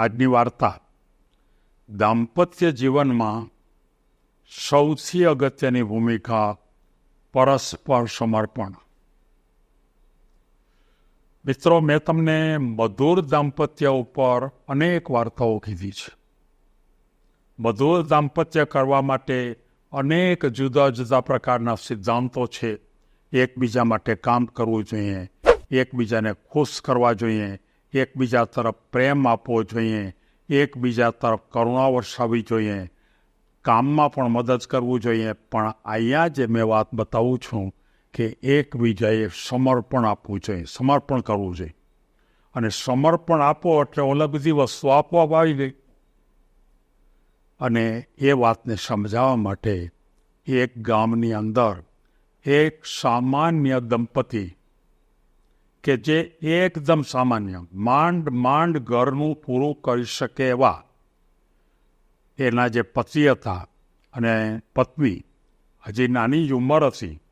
આજની વાર્તા. દાંપત્ય જીવનમાં સૌથી અગત્યની ભૂમિકા પરસ્પર સમર્પણ. મિત્રો, મેં તમને મધુર દાંપત્ય ઉપર અનેક વાર્તાઓ કીધી છે. મધુર દાંપત્ય કરવા માટે અનેક જુદા જુદા પ્રકારના સિદ્ધાંતો છે. એકબીજા માટે કામ કરવું જોઈએ. એકબીજાને ખુશ કરવા જોઈએ. એકબીજા તરફ પ્રેમ આપવો જોઈએ, એકબીજા તરફ કરુણા વરસાવવી જોઈએ, કામમાં પણ મદદ કરવું જોઈએ. પણ અહીંયા જે મેં વાત બતાવું છું કે એકબીજાએ સમર્પણ આપવું જોઈએ, સમર્પણ કરવું જોઈએ. અને સમર્પણ આપો એટલે ઓલા બધી વસ્તુ આપવા આવી ગઈ. અને એ વાતને સમજાવવા માટે એક ગામની અંદર એક સામાન્ય દંપતી કે જે એકદમ સામાન્ય, માંડ માંડ ઘરનું પૂરું કરી શકે એવા. એના જે પતિ હતા અને પત્ની, હજી નાની જ ઉંમર હતી,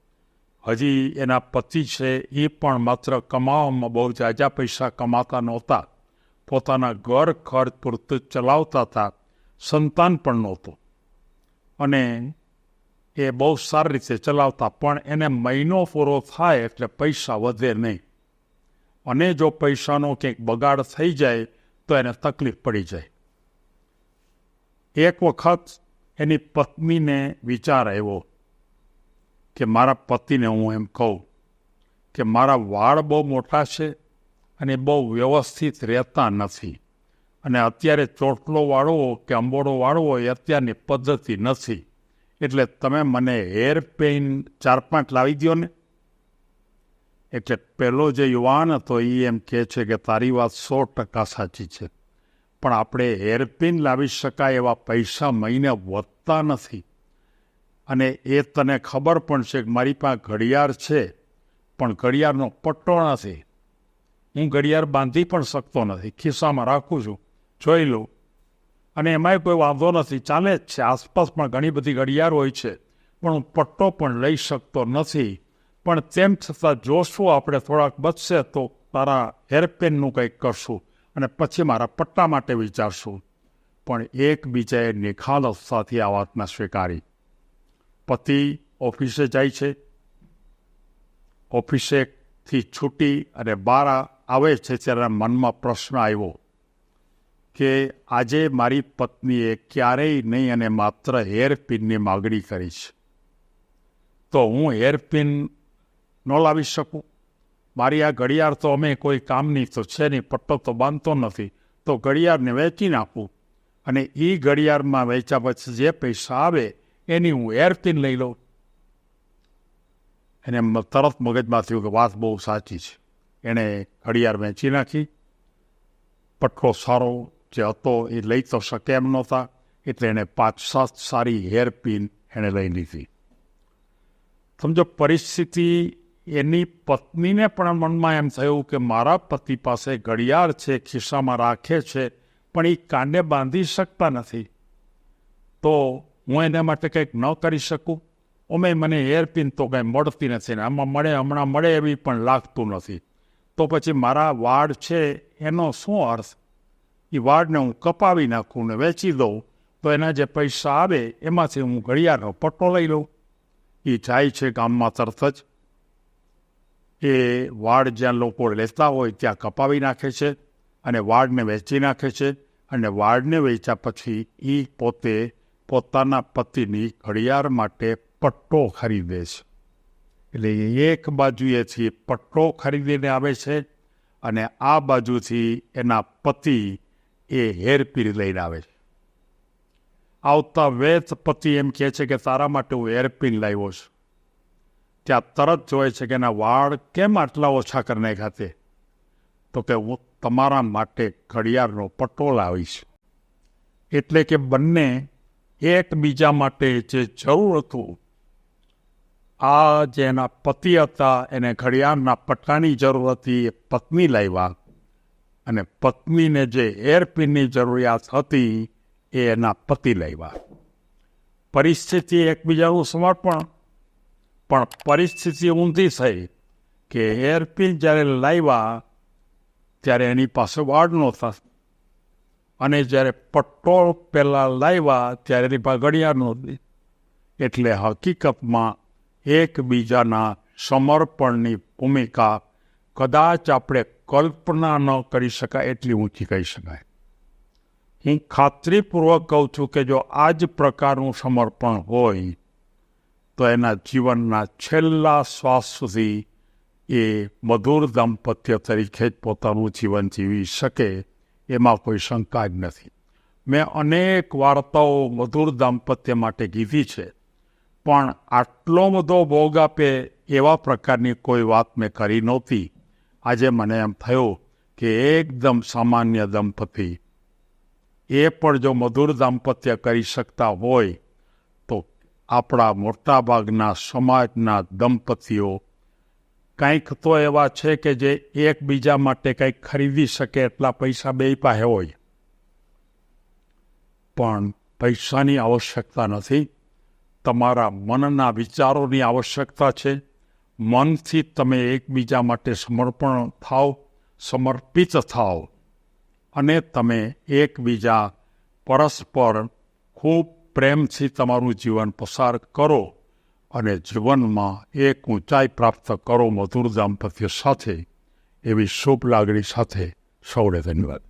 હજી એના પતિ છે એ પણ માત્ર કમાવામાં બહુ જાજા પૈસા કમાતા નહોતા. પોતાના ઘર ખર્ચ પૂરતું ચલાવતા હતા, સંતાન પણ નહોતું. અને એ બહુ સારી રીતે ચલાવતા, પણ એને મહિનો પૂરો થાય એટલે પૈસા વધે નહીં. અને જો પૈસાનો ક્યાંક બગાડ થઈ જાય, તો એને તકલીફ પડી જાય. એક વખત એની પત્નીને વિચાર આવ્યો કે મારા પતિને હું એમ કહું કે મારા વાળ બહુ મોટા છે અને બહુ વ્યવસ્થિત રહેતા નથી. અને અત્યારે ચોટલો વાળવો કે અંબોડો વાળવો એ અત્યારની પદ્ધતિ નથી. એટલે તમે મને હેર પેઇન ચાર પાંચ લાવી દો ને એટલે પહેલો જે યુવાન હતો એ એમ કહે છે કે, તારી વાત સો ટકા સાચી છે. પણ આપણે હેરપિન લાવી શકાય એવા પૈસા મહિને વધતા નથી. અને એ તને ખબર પણ છે કે મારી પાસે ઘડિયાળ છે, પણ ઘડિયાળનો પટ્ટો નથી હું ઘડિયાળ બાંધી પણ શકતો નથી. ખિસ્સામાં રાખું છું. જોઈ લઉં અને એમાંય કોઈ વાંધો નથી. ચાલે જ છે. આસપાસ પણ ઘણી બધી ઘડિયાળ હોય છે. પણ હું પટ્ટો પણ લઈ શકતો નથી. પણ તેમ છતાં જોશું, આપણે થોડાક બચશે તો તારા હેરપેનનું કંઈક કરશું અને પછી મારા પટ્ટા માટે વિચારશું. પણ એકબીજાએ નિખાલસતાથી આ વાતને સ્વીકારી. પતિ ઓફિસે જાય છે. ઓફિસેથી છૂટી અને બહાર આવે છે ત્યારે મનમાં પ્રશ્ન આવ્યો કે આજે મારી પત્નીએ ક્યારેય નહીં અને માત્ર હેરપિનની માગણી કરી છે તો હું હેરપિન ન લાવી શકું? મારી આ ઘડિયાળ તો અમે કોઈ કામની તો છે નહીં પટ્ટો તો બાંધતો નથી. તો ઘડિયાળને વેચી નાખું અને એ ઘડિયાળમાં વેચ્યા પછી જે પૈસા આવે, એની હું એરપિન લઈ લઉં. એને તરત મગજમાં થયું કે વાત બહુ સાચી છે. એણે ઘડિયાળ વેચી નાખી. પટ્ટો સારો જે હતો એ લઈ તો શકે એમ નહોતા, એટલે એણે પાંચ સાત સારી હેરપિન એણે લઈ લીધી. સમજો, પરિસ્થિતિ એની પત્નીને પણ મનમાં એમ થયું કે મારા પતિ પાસે ઘડિયાળ છે, ખિસ્સામાં રાખે છે, પણ એ કાંડે બાંધી શકતા નથી. તો હું એના માટે કંઈક ન કરી શકું? ઓમે મને એરપિન તો કંઈ મળતી નથી ને, આમાં મળે, હમણાં મળે એવી પણ લાગતું નથી. તો પછી મારા વાડ છે, એનો શું અર્થ? એ વાડને હું કપાવી નાખું ને વેચી દઉં, તો એના જે પૈસા આવે એમાંથી હું ઘડિયાળનો પટ્ટો લઈ લઉં. એ જાય છે ગામમાં તરત જ. એ વાડ જ્યાં લોકો લેતા હોય ત્યાં કપાવી નાખે છે અને વાડને વેચી નાખે છે અને વાડને વેચ્યા પછી એ પોતે પોતાના પતિની ઘડિયાળ માટે પટ્ટો ખરીદે છે. એટલે એક બાજુએથી પટ્ટો ખરીદીને આવે છે અને આ બાજુથી એના પતિ એ હેરપીર લઈને આવે છે. આવતા વેત પતિ એમ કહે છે કે તારા માટે હું હેરપિન લાવ્યો છું. ત્યાં તરત જોવે છે કે એના વાળ કેમ આટલા ઓછા કરી નાખ્યા તે તો કે હું તમારા માટે ઘડિયાળનો પટ્ટો લાવીશ એટલે કે બંને એકબીજા માટે જે જરૂર હતું, આ જે એના પતિ હતા, એને ઘડિયાળના પટ્ટાની જરૂર હતી, એ પત્ની લાવ્યા. અને પત્નીને જે એરપિનની જરૂરિયાત હતી, એ એના પતિ લાવ્યા. પરિસ્થિતિ એકબીજાનું સમર્પણ પણ પરિસ્થિતિ ઊંધી થઈ કે હેરપિન જ્યારે લાવ્યા, ત્યારે એની પાસે વાડ નહોતા અને જ્યારે પટ્ટો પહેલાં લાવ્યા, ત્યારે એની પાસે ઘડિયાળ નહોતી. એટલે હકીકતમાં એકબીજાના સમર્પણની ભૂમિકા કદાચ આપણે કલ્પના ન કરી શકાય એટલી ઊંચી કહી શકાય. હું ખાતરીપૂર્વક કહું છું કે જો આ જ પ્રકારનું સમર્પણ હોય તો એના જીવનના છેલ્લા શ્વાસ સુધી એ મધુર દાંપત્ય તરીકે જ પોતાનું જીવન જીવી શકે એમાં કોઈ શંકા જ નથી મેં અનેક વાર્તાઓ મધુર દાંપત્ય માટે કીધી છે પણ આટલો બધો ભોગ આપે એવા પ્રકારની કોઈ વાત મેં કરી નહોતી આજે મને એમ થયું કે એકદમ સામાન્ય દંપતી એ પણ જો મધુર દાંપત્ય કરી શકતા હોય આપણા મોટાભાગના સમાજના દંપતીઓ. કંઈક તો એવા છે કે જે એકબીજા માટે કંઈક ખરીદી શકે એટલા પૈસા બે પાસે હોય. પણ પૈસાની આવશ્યકતા નથી. તમારા મનના વિચારોની આવશ્યકતા છે. મનથી તમે એકબીજા માટે સમર્પણ થાવ, સમર્પિત થાવ. અને તમે એકબીજા પરસ્પર ખૂબ પ્રેમથી તમારું જીવન પસાર કરો અને જીવનમાં એક ઊંચાઈ પ્રાપ્ત કરો મધુર દાંપત્ય સાથે. એવી શુભ લાગણી સાથે સૌને ધન્યવાદ.